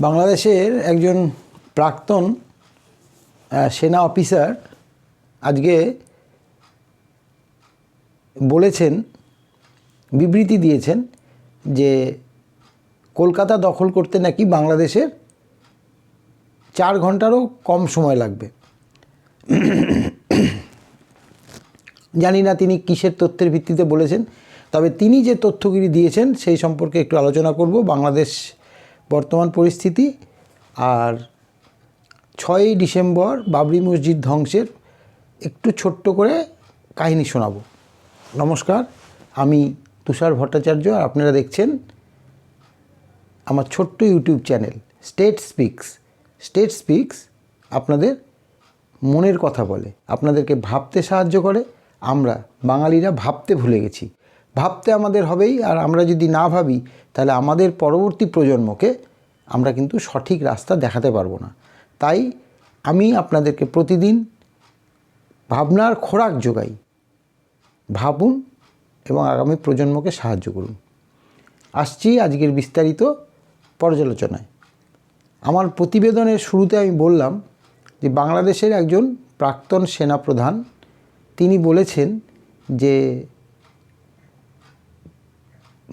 বাংলাদেশের একজন প্রাক্তন সেনা অফিসার আজকে বলেছেন, বিবৃতি দিয়েছেন যে কলকাতা দখল করতে নাকি বাংলাদেশের চার ঘন্টারও কম সময় লাগবে। জানি না তিনি কিসের তথ্যের ভিত্তিতে বলেছেন, তবে তিনি যে তথ্যগুলি দিয়েছেন সেই সম্পর্কে একটু আলোচনা করব। বাংলাদেশ বর্তমান পরিস্থিতি আর ছয়ই ডিসেম্বর বাবরি মসজিদ ধ্বংসের একটু ছোট্ট করে কাহিনী শোনাব। নমস্কার, আমি তুষার ভট্টাচার্য আর আপনারা দেখছেন আমার ছোট্ট YouTube channel State Speaks State Speaks আপনাদের মনের কথা বলে, আপনাদেরকে ভাবতে সাহায্য করে, আমরা বাঙালিরা ভাবতে ভুলে গেছি। ভাবতে আমাদের হবেই, আর আমরা যদি না ভাবি, তাহলে আমাদের পরবর্তী প্রজন্মকে আমরা কিন্তু সঠিক রাস্তা দেখাতে পারব না। তাই আমি আপনাদেরকে প্রতিদিন ভাবনার খোরাক যোগাই। ভাবুন এবং আগামী প্রজন্মকে সাহায্য করুন। আসছি আজকের বিস্তারিত পর্যালোচনায়। আমার প্রতিবেদনের শুরুতে আমি বললাম যে বাংলাদেশের একজন প্রাক্তন সেনাপ্রধান, তিনি বলেছেন যে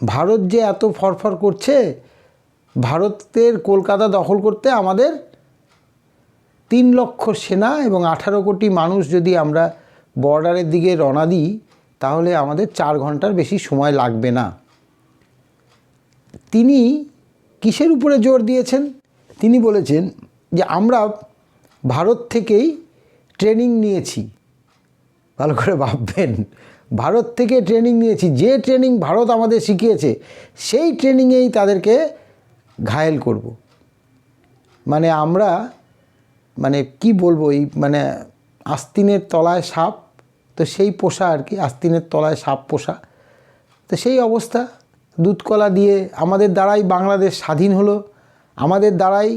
ভারত যে এত ফরফর করছে, ভারতের কলকাতা দখল করতে আমাদের তিন লক্ষ সেনা এবং আঠারো কোটি মানুষ যদি আমরা বর্ডারের দিকে রওনা দিই, তাহলে আমাদের চার ঘণ্টার বেশি সময় লাগবে না। তিনি কিসের উপরে জোর দিয়েছেন? তিনি বলেছেন যে আমরা ভারত থেকেই ট্রেনিং নিয়েছি। ভালো করে ভাববেন। ভারত থেকে ট্রেনিং নিয়েছি, যে ট্রেনিং ভারত আমাদের শিখিয়েছে, সেই ট্রেনিংয়েই তাদেরকে ঘায়েল করব। মানে আমরা মানে কি বলব, এই মানে আস্তিনের তলায় সাপ, তো সেই পোষা আর কি, আস্তিনের তলায় সাপ পোষা। তো সেই অবস্থা, দুধকলা দিয়ে আমাদের দ্বারাই বাংলাদেশ স্বাধীন হলো, আমাদের দ্বারাই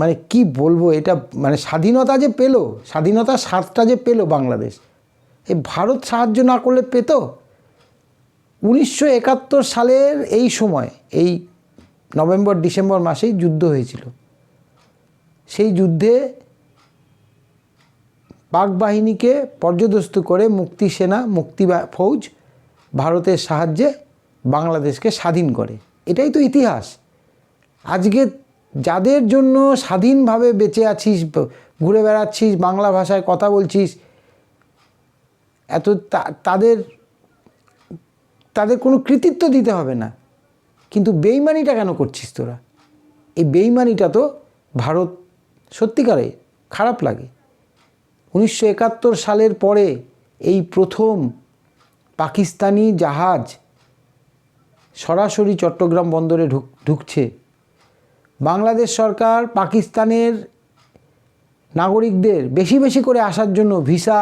মানে কি বলব, এটা মানে স্বাধীনতা যে পেল, স্বাধীনতার স্বাদটা যে পেল বাংলাদেশ। এই ভারত সাহায্য না করলে পেত? উনিশশো একাত্তর সালের এই সময়, এই নভেম্বর, ডিসেম্বর মাসেই যুদ্ধ হয়েছিল। সেই যুদ্ধে পাক বাহিনীকে পর্যদস্ত করে মুক্তি সেনা, মুক্তি ফৌজ ভারতের সাহায্যে বাংলাদেশকে স্বাধীন করে। এটাই তো ইতিহাস। আজকে যাদের জন্য স্বাধীনভাবে বেঁচে আছিস, ঘুরে বেড়াচ্ছিস, বাংলা ভাষায় কথা বলছিস এত তাদের তাদের কোনো কৃতিত্ব দিতে হবে না। কিন্তু বেইমানিটা কেন করছিস তোরা? এই বেইমানিটা তো ভারত সত্যিকারে খারাপ লাগে। উনিশশো একাত্তর সালের পরে এই প্রথম পাকিস্তানি জাহাজ সরাসরি চট্টগ্রাম বন্দরে ঢুক, ঢুকছে। বাংলাদেশ সরকার পাকিস্তানের নাগরিকদের বেশি বেশি করে আসার জন্য ভিসা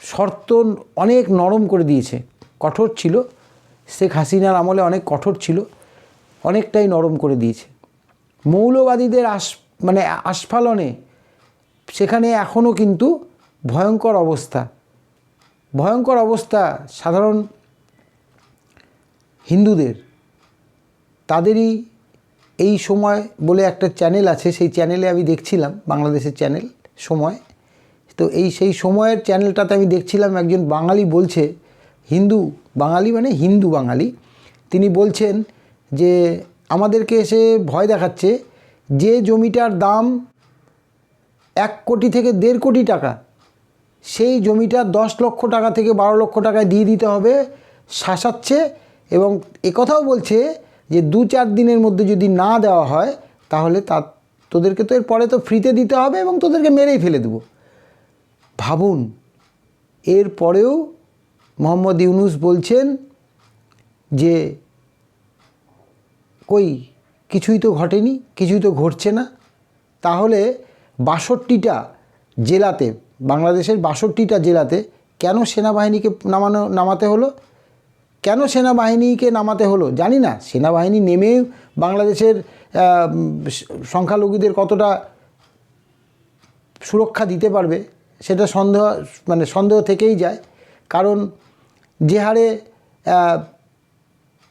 শর্ত অনেক নরম করে দিয়েছে। কঠোর ছিল। শেখ হাসিনার আমলে অনেক কঠোর ছিল। অনেকটাই নরম করে দিয়েছে। মৌলবাদীদের আস মানে আস্ফালনে সেখানে এখনও কিন্তু ভয়ঙ্কর অবস্থা। ভয়ঙ্কর অবস্থা সাধারণ হিন্দুদের। তাদেরই এই সময় বলে একটা চ্যানেল আছে, সেই চ্যানেলে আমি দেখছিলাম বাংলাদেশের চ্যানেল সময়। তো এই সেই সময়ের চ্যানেলটাতে আমি দেখছিলাম একজন বাঙালি বলছে, হিন্দু বাঙালি মানে হিন্দু বাঙালি, তিনি বলছেন যে আমাদেরকে এসে ভয় দেখাচ্ছে যে জমিটার দাম এক কোটি থেকে দেড় কোটি টাকা, সেই জমিটা দশ লক্ষ টাকা থেকে বারো লক্ষ টাকায় দিয়ে দিতে হবে, শাসাচ্ছে এবং একথাও বলছে যে দু চার দিনের মধ্যে যদি না দেওয়া হয় তাহলে তা তোদেরকে তো এর পরে তো ফ্রিতে দিতে হবে এবং তোদেরকে মেরেই ফেলে দেবো। ভাবুন, এর পরেও মোহাম্মদ ইউনুস বলছেন যে, কই, কিছুই তো ঘটেনি, কিছুই তো ঘটছে না। তাহলে বাষট্টিটা জেলাতে, বাংলাদেশের বাষট্টিটা জেলাতে কেন সেনাবাহিনীকে নামানো, নামাতে হলো? কেন সেনাবাহিনীকে নামাতে হলো? জানি না, সেনাবাহিনী নেমেও বাংলাদেশের সংখ্যালঘুদের কতটা সুরক্ষা দিতে পারবে? সেটা সন্দেহ মানে সন্দেহ থেকেই যায়। কারণ যে হারে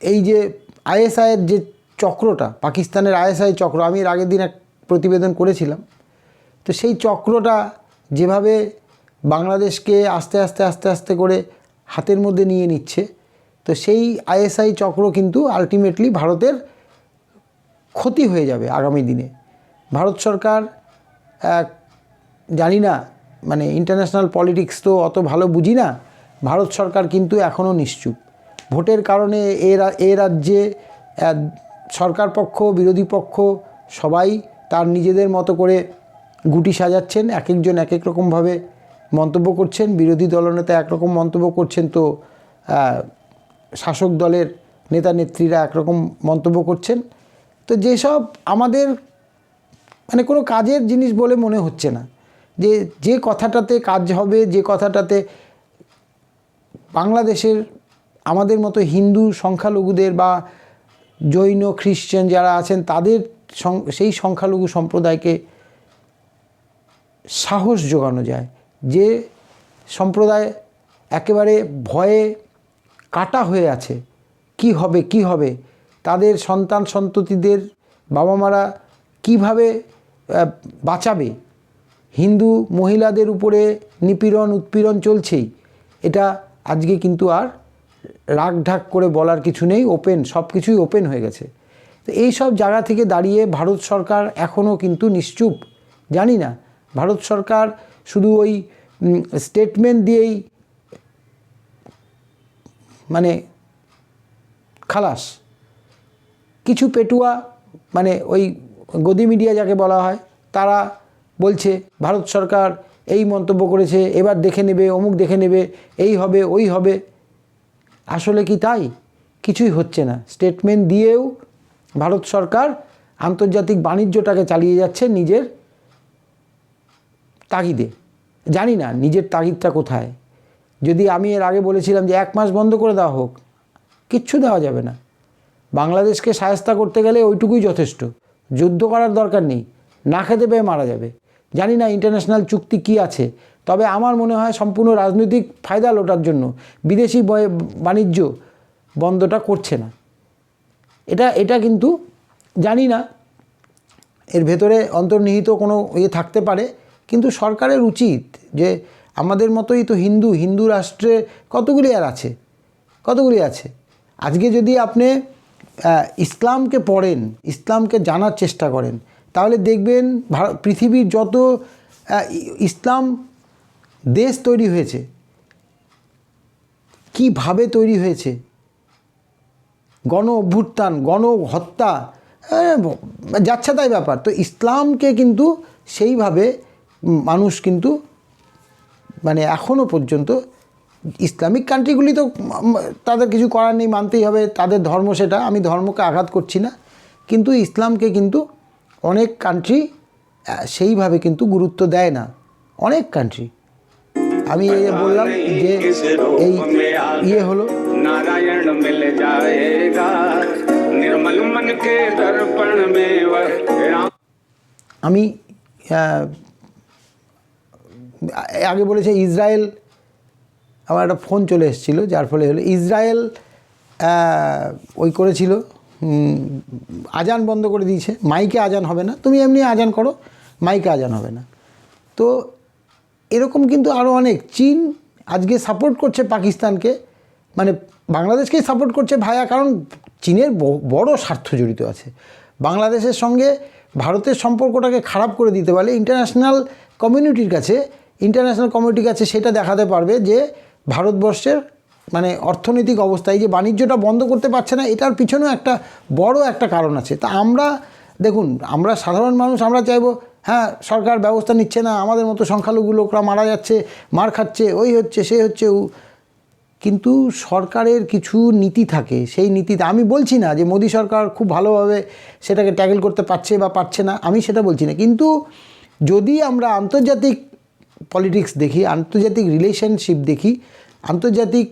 এই যে আইএসআইয়ের যে চক্রটা, পাকিস্তানের আইএসআই চক্র, আমি এর আগের দিন এক প্রতিবেদন করেছিলাম। তো সেই চক্রটা যেভাবে বাংলাদেশকে আস্তে আস্তে আস্তে আস্তে করে হাতের মধ্যে নিয়ে নিচ্ছে, তো সেই আইএসআই চক্র কিন্তু আলটিমেটলি ভারতের ক্ষতি হয়ে যাবে আগামী দিনে। ভারত সরকার জানি না মানে ইন্টারন্যাশনাল পলিটিক্স তো অত ভালো বুঝি না, ভারত সরকার কিন্তু এখনও নিশ্চুপ। ভোটের কারণে এ রাজ্যে সরকার পক্ষ, বিরোধী পক্ষ সবাই তার নিজেদের মতো করে গুটি সাজাচ্ছেন এক একজন এক এক রকমভাবে মন্তব্য করছেন, বিরোধী দলনেতা একরকম মন্তব্য করছেন তো শাসক দলের নেতা নেত্রীরা একরকম মন্তব্য করছেন। তো যেসব আমাদের মানে কোনো কাজের জিনিস বলে মনে হচ্ছে না। যে যে কথাটাতে কাজ হবে, যে কথাটাতে বাংলাদেশের আমাদের মতো হিন্দু সংখ্যালঘুদের বা জৈন, খ্রিশ্চান যারা আছেন, তাদের সেই সংখ্যালঘু সম্প্রদায়কে সাহস যোগানো যায়। যে সম্প্রদায় একেবারে ভয়ে কাটা হয়ে আছে, কি হবে কি হবে? তাদের সন্তান সন্ততিদের বাবা মারা কীভাবে বাঁচাবে? হিন্দু মহিলাদের উপরে নিপীড়ন, উৎপীড়ন চলছেই। এটা আজকে কিন্তু আর রাগ ঢাক করে বলার কিছু নেই ওপেন সব কিছুই ওপেন হয়ে গেছে। তো এই সব জায়গা থেকে দাঁড়িয়ে ভারত সরকার এখনও কিন্তু নিশ্চুপ, জানি না। ভারত সরকার শুধু ওই স্টেটমেন্ট দিয়েই মানে খালাস। কিছু পেটুয়া মানে ওই গদি মিডিয়া যাকে বলা হয়, তারা বলছে, ভারত সরকার এই মন্তব্য করেছে, এবার দেখে নেবে, অমুক দেখে নেবে, এই হবে, ওই হবে। আসলে কি তাই? কিছুই হচ্ছে না। স্টেটমেন্ট দিয়েও ভারত সরকার আন্তর্জাতিক বাণিজ্যটাকে চালিয়ে যাচ্ছে নিজের তাগিদে। জানি না নিজের তাগিদটা কোথায়। যদি আমি এর আগে বলেছিলাম যে এক মাস বন্ধ করে দেওয়া হোক, কিচ্ছু দেওয়া যাবে না। বাংলাদেশকে সায়স্তা করতে গেলে ওইটুকুই যথেষ্ট। যুদ্ধ করার দরকার নেই। না খেতে পেয়ে মারা যাবে। জানি না ইন্টারন্যাশনাল চুক্তি কি আছে, তবে আমার মনে হয় সম্পূর্ণ রাজনৈতিক ফায়দা লোটার জন্য বিদেশি বাণিজ্য বন্ধটা করছে না। এটা এটা কিন্তু জানি না। এর ভেতরে অন্তর্নিহিত কোনো ইয়ে থাকতে পারে, কিন্তু সরকারের উচিত যে আমাদের মতোই তো হিন্দু হিন্দু রাষ্ট্রে কতগুলি আর আছে? কতগুলি আছে? আজকে যদি আপনি ইসলামকে পড়েন, ইসলামকে জানার চেষ্টা করেন তাহলে দেখবেন পৃথিবীর যত ইসলাম দেশ তৈরি হয়েছে, কীভাবে তৈরি হয়েছে? গণ অভ্যুত্থান গণ হত্যা যাচ্ছে তাই ব্যাপার। তো ইসলামকে কিন্তু সেইভাবে মানুষ কিন্তু মানে এখনও পর্যন্ত ইসলামিক কান্ট্রিগুলি তো তাদের কিছু করার নেই, মানতেই হবে, তাদের ধর্ম সেটা, আমি ধর্মকে আঘাত করছি না। কিন্তু ইসলামকে কিন্তু অনেক কান্ট্রি সেইভাবে কিন্তু গুরুত্ব দেয় না অনেক কান্ট্রি আমি এই যে বললাম যে এই ইয়ে হলো नारायण मिल जाएगा निर्मल मन के दर्पण में वह राम আমি আহ, আগে বলেছে ইসরায়েল আমার একটা ফোন চলে এসেছিলো যার ফলে হলো ইসরায়েল আহ, ওই করেছিল উম, আজান বন্ধ করে দিয়েছে। মাইকে আজান হবে না। তুমি এমনি আজান করো, মাইকে আজান হবে না। তো এরকম কিন্তু আরও অনেক। চীন আজকে সাপোর্ট করছে পাকিস্তানকে। মানে বাংলাদেশকেই সাপোর্ট করছে ভায়া, কারণ চীনের বড় স্বার্থ জড়িত আছে। বাংলাদেশের সঙ্গে ভারতের সম্পর্কটাকে খারাপ করে দিতে পারলে ইন্টারন্যাশনাল কমিউনিটির কাছে ইন্টারন্যাশনাল কমিউনিটির কাছে সেটা দেখাতে পারবে যে ভারতবর্ষের মানে অর্থনৈতিক অবস্থায় যে বাণিজ্যটা বন্ধ করতে পারছে না, এটার পিছনেও একটা বড় একটা কারণ আছে। তা আমরা, দেখুন, আমরা সাধারণ মানুষ, আমরা চাইব হ্যাঁ সরকার ব্যবস্থা নিচ্ছে না, আমাদের মতো সংখ্যালঘু লোকরা মারা যাচ্ছে, মার খাচ্ছে, ওই হচ্ছে, সে হচ্ছে কিন্তু সরকারের কিছু নীতি থাকে, সেই নীতিতে আমি বলছি না যে মোদী সরকার খুব ভালোভাবে সেটাকে ট্যাকেল করতে পারছে বা পারছে না, আমি সেটা বলছি না। কিন্তু যদি আমরা আন্তর্জাতিক পলিটিক্স দেখি, আন্তর্জাতিক রিলেশনশিপ দেখি, আন্তর্জাতিক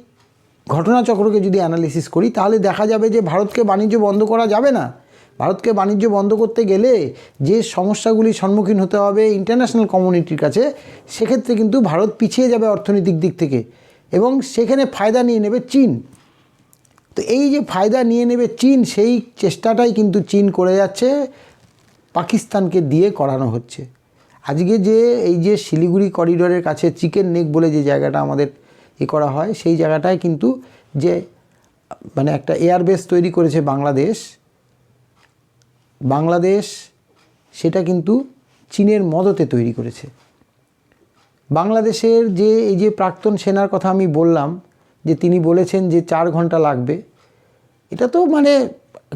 ঘটনাচক্রকে যদি অ্যানালিসিস করি, তাহলে দেখা যাবে যে ভারতকে বাণিজ্য বন্ধ করা যাবে না। ভারতকে বাণিজ্য বন্ধ করতে গেলে যে সমস্যাগুলির সম্মুখীন হতে হবে ইন্টারন্যাশনাল কমিউনিটির কাছে, সেক্ষেত্রে কিন্তু ভারত পিছিয়ে যাবে অর্থনৈতিক দিক থেকে এবং সেখানে ফায়দা নিয়ে নেবে চীন। তো এই যে ফায়দা নিয়ে নেবে চীন, সেই চেষ্টাটাই কিন্তু চীন করে যাচ্ছে, পাকিস্তানকে দিয়ে করানো হচ্ছে। আজকে যে এই যে শিলিগুড়ি করিডোরের কাছে চিকেন নেক বলে যে জায়গাটা আমাদের এ করা হয়। সেই জায়গাটায় কিন্তু যে মানে একটা এয়ারবেস তৈরি করেছে বাংলাদেশ বাংলাদেশ সেটা কিন্তু চীনের মদতে তৈরি করেছে। বাংলাদেশের যে, এই যে প্রাক্তন সেনার কথা আমি বললাম, যে তিনি বলেছেন যে চার ঘণ্টা লাগবে, এটা তো মানে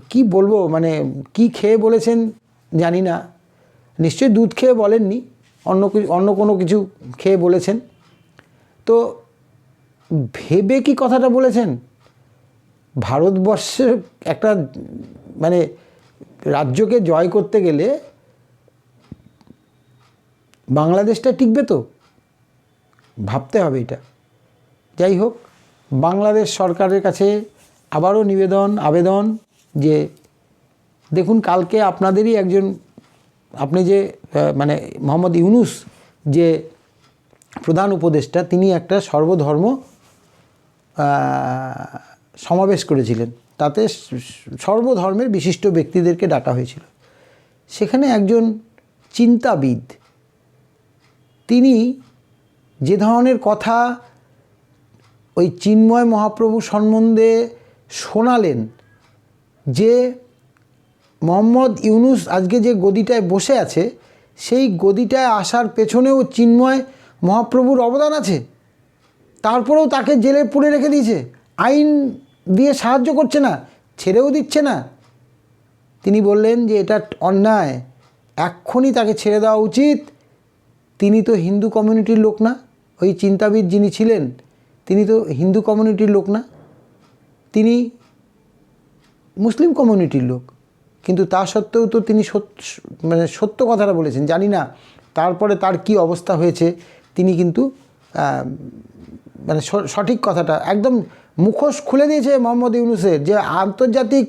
কি বলব মানে কি খেয়ে বলেছেন জানি না। নিশ্চয়ই দুধ খেয়ে বলেননি, অন্য অন্য কোনো কিছু খেয়ে বলেছেন। তো ভেবে কি কথাটা বলেছেন? ভারতবর্ষের একটা মানে রাজ্যকে জয় করতে গেলে বাংলাদেশটা টিকবে তো? ভাবতে হবে এটা। যাই হোক, বাংলাদেশ সরকারের কাছে আবারও নিবেদন, আবেদন যে, দেখুন, কালকে আপনাদেরই একজন, আপনি যে মানে মোহাম্মদ ইউনুস যে প্রধান উপদেষ্টা, তিনি একটা সর্বধর্ম সমাবেশ করেছিলেন। তাতে সর্বধর্মের বিশিষ্ট ব্যক্তিদেরকে ডাকা হয়েছিল। সেখানে একজন চিন্তাবিদ, তিনি যে ধরনের কথা ওই চিন্ময় মহাপ্রভু সম্বন্ধে শোনালেন, যে মোহাম্মদ ইউনুস আজকে যে গদিটায় বসে আছে, সেই গদিটায় আসার পেছনেও চিন্ময় মহাপ্রভুর অবদান আছে। তারপরেও তাকে জেলে পুড়ে রেখে দিয়েছে। আইন দিয়ে সাহায্য করছে না, ছেড়েও দিচ্ছে না। তিনি বললেন যে এটা অন্যায়, এক্ষুনি তাকে ছেড়ে দেওয়া উচিত। তিনি তো হিন্দু কমিউনিটির লোক না, ওই চিন্তাবিদ যিনি ছিলেন, তিনি তো হিন্দু কমিউনিটির লোক না। তিনি মুসলিম কমিউনিটির লোক, কিন্তু তা সত্ত্বেও তো তিনি সত্য মানে সত্য কথাটা বলেছেন। জানি না, তারপরে তার কি অবস্থা হয়েছে, তিনি কিন্তু মানে সঠিক কথাটা, একদম মুখোশ খুলে দিয়েছে মোহাম্মদ ইউনুসের যে আন্তর্জাতিক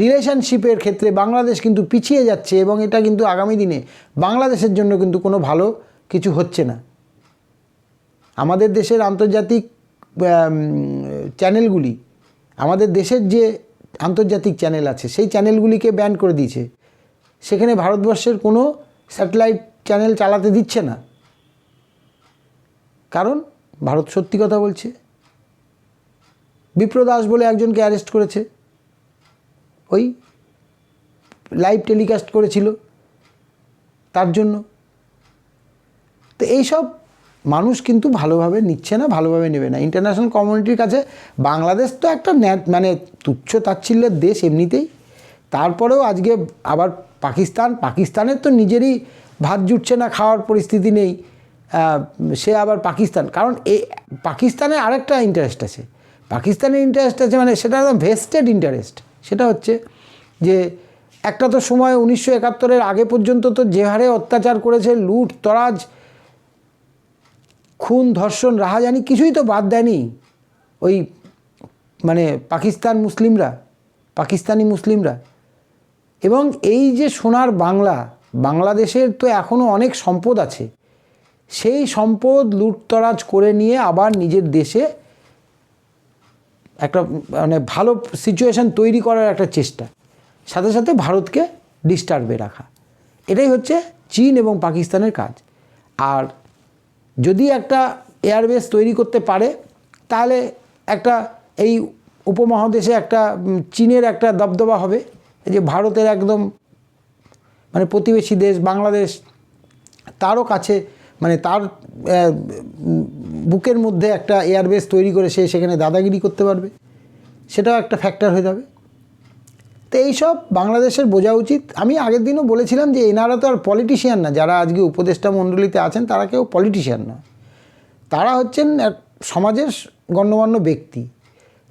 রিলেশনশিপের ক্ষেত্রে বাংলাদেশ কিন্তু পিছিয়ে যাচ্ছে এবং এটা কিন্তু আগামী দিনে বাংলাদেশের জন্য কিন্তু কোনো ভালো কিছু হচ্ছে না। আমাদের দেশের আন্তর্জাতিক চ্যানেলগুলি আমাদের দেশের যে আন্তর্জাতিক চ্যানেল আছে, সেই চ্যানেলগুলিকে ব্যান করে দিয়েছে। সেখানে ভারতবর্ষের কোনো স্যাটেলাইট চ্যানেল চালাতে দিচ্ছে না। কারণ ভারত সত্যি কথা বলছে? বিপ্র দাস বলে একজনকে অ্যারেস্ট করেছে। ওই লাইভ টেলিকাস্ট করেছিল। তার জন্য। তো এইসব মানুষ কিন্তু ভালোভাবে নিচ্ছে না, ভালোভাবে নেবে না। ইন্টারন্যাশনাল কমিউনিটির কাছে বাংলাদেশ তো একটা মানে তুচ্ছ তাচ্ছিল্যের দেশ এমনিতেই। তারপরেও আজকে আবার পাকিস্তান, পাকিস্তানের তো নিজেরই ভাত জুটছে না, খাওয়ার পরিস্থিতি নেই। সে আবার পাকিস্তান। কারণ এই পাকিস্তানের আরেকটা ইন্টারেস্ট আছে। পাকিস্তানের ইন্টারেস্ট আছে মানে সেটা একদম ভেস্টেড ইন্টারেস্ট সেটা হচ্ছে যে একটা তো সময় উনিশশো একাত্তরের আগে পর্যন্ত তো যে হারে অত্যাচার করেছে লুট, তরাজ, খুন, ধর্ষণ, রাহাজানি কিছুই তো বাদ দেয়নি ওই মানে পাকিস্তান মুসলিমরা, পাকিস্তানি মুসলিমরা। এবং এই যে সোনার বাংলা, বাংলাদেশের তো এখনও অনেক সম্পদ আছে। সেই সম্পদ লুটতরাজ করে নিয়ে আবার নিজের দেশে একটা মানে ভালো সিচুয়েশান তৈরি করার একটা চেষ্টা। সাথে সাথে ভারতকে ডিস্টার্বে রাখা। এটাই হচ্ছে চীন এবং পাকিস্তানের কাজ। আর যদি একটা এয়ারবেস তৈরি করতে পারে, তাহলে একটা এই উপমহাদেশে একটা চীনের একটা দবদবা হবে। যে ভারতের একদম মানে প্রতিবেশী দেশ বাংলাদেশ, তারও কাছে মানে তার বুকের মধ্যে একটা এয়ারবেস তৈরি করে সে সেখানে দাদাগিরি করতে পারবে। সেটাও একটা ফ্যাক্টর হয়ে যাবে। তো এইসব বাংলাদেশের বোঝা উচিত। আমি আগের দিনও বলেছিলাম যে এনারা তো আর পলিটিশিয়ান না। যারা আজকে উপদেষ্টা মণ্ডলীতে আছেন, তারা কেউ পলিটিশিয়ান না তারা হচ্ছেন এক সমাজের গণ্যমান্য ব্যক্তি।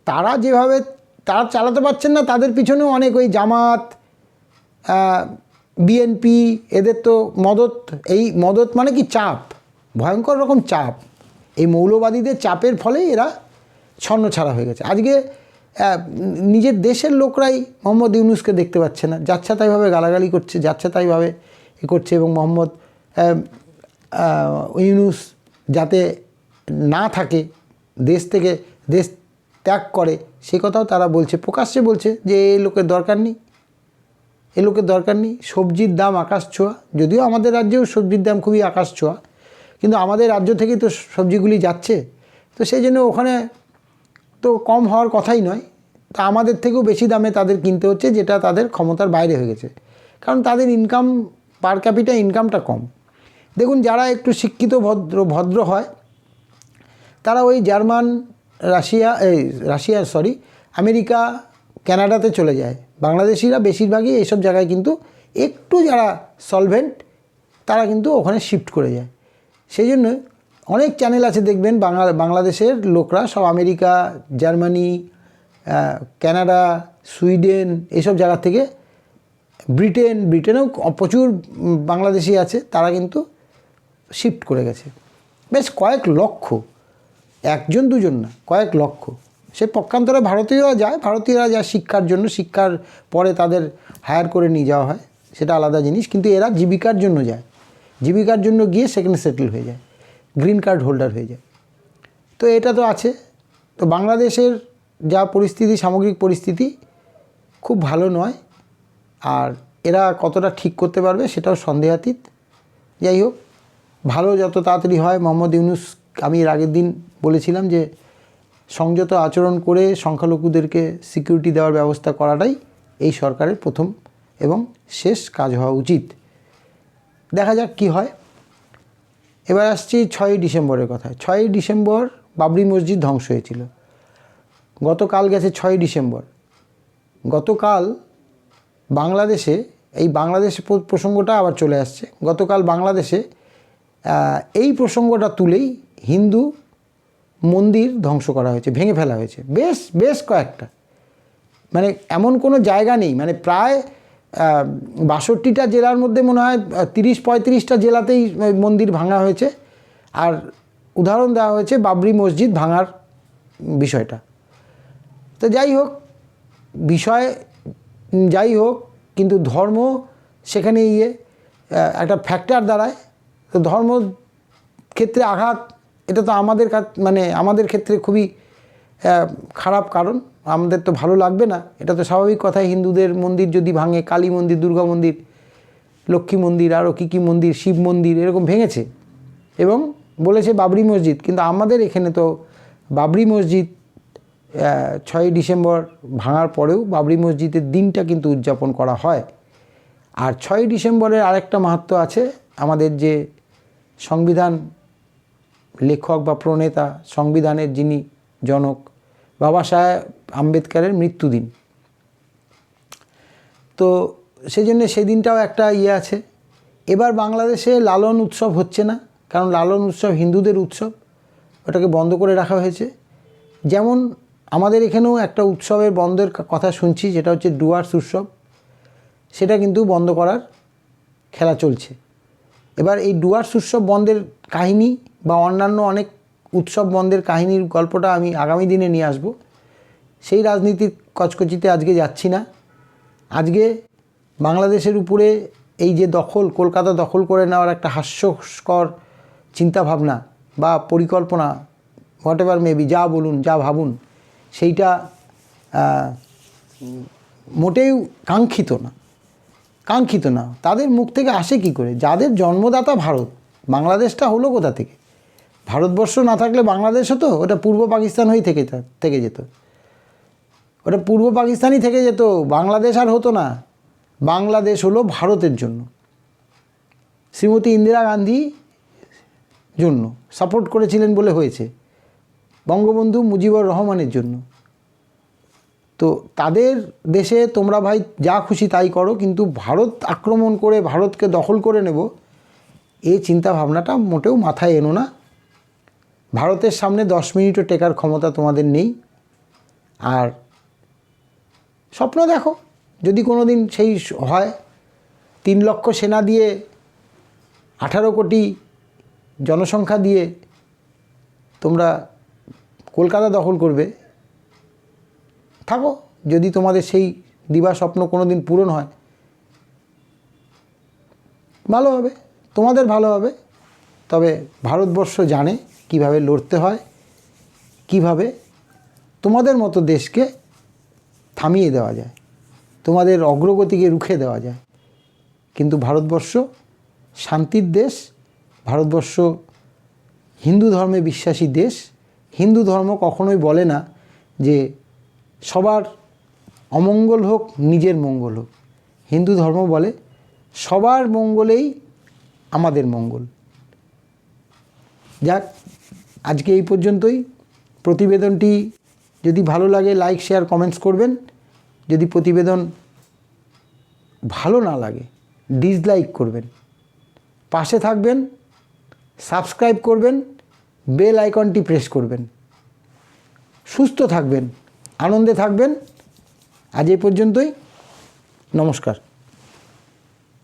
তারা যেভাবে, তারা চালাতে পারছেন না, তাদের পিছনেও অনেক ওই জামাত বিএনপি এদের তো মদত, এই মদত মানে কি চাপ? ভয়ঙ্কর রকম চাপ। এই মৌলবাদীদের চাপের ফলেই এরা ছন্ন ছাড়া হয়ে গেছে। আজকে নিজের দেশের লোকরাই মোহাম্মদ ইউনুসকে দেখতে পাচ্ছে না। যাচ্ছে তাইভাবে গালাগালি করছে, যাচ্ছে তাইভাবে এ করছে এবং মোহাম্মদ ইউনুস যাতে না থাকে, দেশ থেকে দেশ ত্যাগ করে, সে কথাও তারা বলছে। প্রকাশ্যে বলছে যে, এই লোকের দরকার নেই। এ লোকের দরকার নেই। সবজির দাম আকাশ ছোঁয়া। যদিও আমাদের রাজ্যেও সবজির দাম খুবই আকাশ ছোঁয়া। কিন্তু আমাদের রাজ্য থেকেই তো সবজিগুলি যাচ্ছে। তো সেই জন্য ওখানে তো কম হওয়ার কথাই নয়। তা আমাদের থেকেও বেশি দামে তাদের কিনতে হচ্ছে, যেটা তাদের ক্ষমতার বাইরে হয়ে গেছে। কারণ তাদের ইনকাম পার ক্যাপিটা ইনকামটা কম। দেখুন, যারা একটু শিক্ষিত, ভদ্র ভদ্র হয়, তারা ওই জার্মান, রাশিয়া, এই, রাশিয়া সরি আমেরিকা কানাডাতে চলে যায়। বাংলাদেশিরা বেশিরভাগই এইসব জায়গায় কিন্তু একটু যারা সলভেন্ট তারা কিন্তু ওখানে শিফট করে যায়। সেই জন্য অনেক চ্যানেল আছে দেখবেন, বাংলা, বাংলাদেশের লোকরা সব আমেরিকা, জার্মানি কানাডা, সুইডেন এইসব জায়গা থেকে ব্রিটেন, ব্রিটেনেও প্রচুর বাংলাদেশি আছে, তারা কিন্তু শিফট করে গেছে। বেশ কয়েক লক্ষ, একজন দুজন না, কয়েক লক্ষ। সে পক্ষান্তরে ভারতীয়রা যায় ভারতীয়রা যায় শিক্ষার জন্য, শিক্ষার পরে তাদের হায়ার করে নিয়ে যাওয়া হয়, সেটা আলাদা জিনিস, কিন্তু এরা জীবিকার জন্য যায়। জীবিকার জন্য গিয়ে সেখানে সেটেল হয়ে যায় গ্রিন কার্ড হোল্ডার হয়ে যায়। তো এটা তো আছে। তো বাংলাদেশের যা পরিস্থিতি, সামগ্রিক পরিস্থিতি খুব ভালো নয়, আর এরা কতটা ঠিক করতে পারবে সেটাও সন্দেহাতীত। যাই হোক, ভালো যত তাড়াতাড়ি হয়, মোহাম্মদ ইউনুস, আমি এর আগের দিন বলেছিলাম যে সংযত আচরণ করে সংখ্যালঘুদেরকে সিকিউরিটি দেওয়ার ব্যবস্থা করাটাই এই সরকারের প্রথম এবং শেষ কাজ হওয়া উচিত। দেখা যাক কি হয়। এবার আসছি ছয়ই ডিসেম্বরের কথা ছয়ই ডিসেম্বর বাবরি মসজিদ ধ্বংস হয়েছিল। গতকাল গেছে ছয়ই ডিসেম্বর। গতকাল বাংলাদেশে, এই বাংলাদেশ প্রসঙ্গটা আবার চলে আসছে। গতকাল বাংলাদেশে এই প্রসঙ্গটা তুলেই হিন্দু মন্দির ধ্বংস করা হয়েছে, ভেঙে ফেলা হয়েছে। বেশ বেশ কয়েকটা। মানে এমন কোনো জায়গা নেই। মানে প্রায় বাষট্টিটা জেলার মধ্যে মনে হয় তিরিশ, পঁয়ত্রিশটা জেলাতেই মন্দির ভাঙা হয়েছে। আর উদাহরণ দেওয়া হয়েছে বাবরি মসজিদ ভাঙার বিষয়টা। তো যাই হোক, বিষয় যাই হোক, কিন্তু ধর্ম সেখানে ইয়ে একটা ফ্যাক্টর দাঁড়ায়। তো ধর্ম ক্ষেত্রে আঘাত এটা তো আমাদের মানে আমাদের ক্ষেত্রে খুবই খারাপ কারণ। আমাদের তো ভালো লাগবে না। এটা তো স্বাভাবিক কথাই। হিন্দুদের মন্দির যদি ভাঙে, কালী মন্দির, দুর্গা মন্দির, লক্ষ্মী মন্দির আরও কী কী মন্দির, শিব মন্দির, এরকম ভেঙেছে। এবং বলেছে বাবরি মসজিদ, কিন্তু আমাদের এখানে তো বাবরি মসজিদ ছয়ই ডিসেম্বর ভাঙার পরেও বাবরি মসজিদের দিনটা কিন্তু উদযাপন করা হয়। আর ছয়ই ডিসেম্বরের আরেকটা মাহাত্ম আছে। আমাদের যে সংবিধান লেখক বা প্রণেতা, সংবিধানের যিনি জনক, বাবা সাহেব আম্বেদকারের মৃত্যুদিন। তো সেই জন্য সেই দিনটাও একটা ইয়ে আছে। এবার বাংলাদেশে লালন উৎসব হচ্ছে না, কারণ লালন উৎসব হিন্দুদের উৎসব, ওটাকে বন্ধ করে রাখা হয়েছে। যেমন আমাদের এখানেও একটা উৎসবের বন্ধের কথা শুনছি, যেটা হচ্ছে ডুয়ার্স উৎসব। সেটা কিন্তু বন্ধ করার খেলা চলছে। এবার এই ডুয়ার্স উৎসব বন্ধের কাহিনী বা অন্যান্য অনেক উৎসব বন্ধের কাহিনীর গল্পটা আমি আগামী দিনে নিয়ে আসব। সেই রাজনীতির কচকচিতে আজকে যাচ্ছি না। আজকে বাংলাদেশের উপরে এই যে দখল, কলকাতা দখল করে নেওয়ার একটা হাস্যস্কর চিন্তাভাবনা বা পরিকল্পনা হোয়াট এভার মেবি যা বলুন, যা ভাবুন, সেইটা মোটেও কাঙ্ক্ষিত না। কাঙ্ক্ষিত না। তাদের মুখ থেকে আসে কি করে? যাদের জন্মদাতা ভারত, বাংলাদেশটা হলো কোথা থেকে? ভারতবর্ষ না থাকলে বাংলাদেশ হতো ওটা পূর্ব পাকিস্তান হয়েই থেকে থেকে যেত। ওটা পূর্ব পাকিস্তানই থেকে যেত, বাংলাদেশ আর হতো না। বাংলাদেশ হলো ভারতের জন্য। শ্রীমতী ইন্দিরা গান্ধী জন্য, সাপোর্ট করেছিলেন বলে হয়েছে। বঙ্গবন্ধু মুজিবুর রহমানের জন্য। তো তাদের দেশে তোমরা ভাই যা খুশি তাই করো, কিন্তু ভারত আক্রমণ করে ভারতকে দখল করে নেব এই চিন্তা ভাবনাটা মোটেও মাথায় এনো না। ভারতের সামনে দশ মিনিটও টেকার ক্ষমতা তোমাদের নেই। আর স্বপ্ন দেখো, যদি কোনো দিন সেই হয়, তিন লক্ষ সেনা দিয়ে, আঠারো কোটি জনসংখ্যা দিয়ে তোমরা কলকাতা দখল করবে। থাকো, যদি তোমাদের সেই দিবা স্বপ্ন কোনো দিন পূরণ হয়, ভালো হবে, তোমাদের ভালো হবে, তবে ভারতবর্ষ জানে কীভাবে লড়তে হয়, কীভাবে তোমাদের মতো দেশকে থামিয়ে দেওয়া যায়, তোমাদের অগ্রগতিকে রুখে দেওয়া যায়। কিন্তু ভারতবর্ষ শান্তির দেশ, ভারতবর্ষ হিন্দু ধর্মে বিশ্বাসী দেশ, হিন্দু ধর্ম কখনোই বলে না যে সবার অমঙ্গল হোক, নিজের মঙ্গল হোক। হিন্দু ধর্ম বলে, সবার মঙ্গলেই আমাদের মঙ্গল। যাক আজকে এই পর্যন্তই। প্রতিবেদনটি যদি ভালো লাগে লাইক শেয়ার কমেন্টস করবেন। যদি প্রতিবেদন ভালো না লাগে ডিসলাইক করবেন। পাশে থাকবেন সাবস্ক্রাইব করবেন বেল আইকনটি প্রেস করবেন। সুস্থ থাকবেন, আনন্দে থাকবেন। আজ এই পর্যন্তই। নমস্কার।